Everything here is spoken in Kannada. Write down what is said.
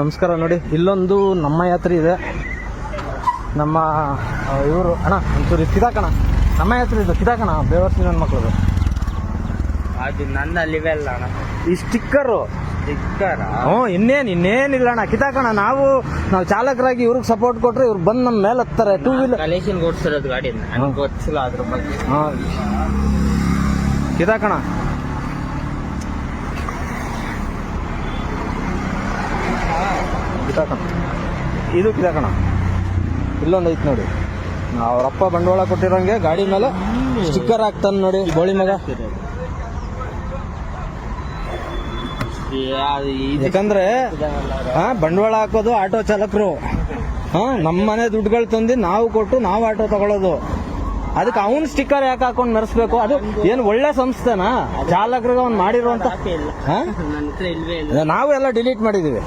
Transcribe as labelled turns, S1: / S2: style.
S1: ನಮಸ್ಕಾರ ನೋಡಿ ಇಲ್ಲೊಂದು ನಮ್ಮ ಯಾತ್ರೆ ಇದೆ. ನಮ್ಮ ಇವರು ಅಣ್ಣ ಒಂಚೂರು ಕಿದಾಕಣ ನಮ್ಮ ಯಾತ್ರೆ ಇದು ಕಿದಾಕಣ ಬೇವರ್ಸಿ ನನ್ನ ಮಕ್ಕಳು
S2: ಅದು ನನ್ನ ಇವೆಲ್ಲ ಅಣ್ಣ.
S1: ಈ ಸ್ಟಿಕ್ಕರು?
S2: ಸ್ಟಿಕ್ಕರ್?
S1: ಹ್ಞೂ ಇನ್ನೇನು ಇನ್ನೇನಿಲ್ಲ ಅಣ್ಣ. ಕಿತಾಕಣ ನಾವು ನಾವು ಚಾಲಕರಾಗಿ ಇವ್ರಿಗೆ ಸಪೋರ್ಟ್ ಕೊಟ್ರೆ ಇವ್ರು ಬಂದು ನಮ್ಮ ಮೇಲೆ ಹತ್ತಾರೆ. ಟೂ ವೀಲರ್
S2: ಕಲೆಕ್ಷನ್ ಓಡಿಸಿರೋದು ಗಾಡಿ ನನಗೆ ಗೊತ್ತಿಲ್ಲ ಅದ್ರ ಬಗ್ಗೆ.
S1: ಹಾಂ ಕಿದಾಕಣ ಕಿತಾಕಣ. ಇದು ಕಿತಾಕಣ. ಇಲ್ಲೊಂದು ಐತೆ ನೋಡಿ. ಅವರಪ್ಪ ಬಂಡವಾಳ ಕೊಟ್ಟಿರೋಂಗೆ ಗಾಡಿ ಮೇಲೆ ಸ್ಟಿಕ್ಕರ್ ಹಾಕ್ತಾನೆ ನೋಡಿ ಗೋಳಿ ಮಗ. ಯಾಕಂದ್ರೆ ಹಾ ಬಂಡವಾಳ ಹಾಕೋದು ಆಟೋ ಚಾಲಕರು. ಹಾ ನಮ್ಮ ಮನೆ ದುಡ್ಡುಗಳು ತಂದು ನಾವು ಕೊಟ್ಟು ನಾವು ಆಟೋ ತಗೊಳ್ಳೋದು ಅದಕ್ಕೆ ಅವನ್ ಸ್ಟಿಕ್ಕರ್ ಯಾಕೆ ಹಾಕೊಂಡು ಮೆರೆಸ್ಬೇಕು ಅದು ಏನು ಒಳ್ಳೆ ಸಂಸ್ಥೆನಾ? ಚಾಲಕರಿಗೆ ಅವ್ನು ಮಾಡಿರುವಂತ
S2: ಹಾಕೇ ಇಲ್ಲ.
S1: ಹಾ?
S2: ಇಲ್ವೇ ಇಲ್ಲ.
S1: ನಾವು ಎಲ್ಲ ಡಿಲೀಟ್ ಮಾಡಿದೀವಿ.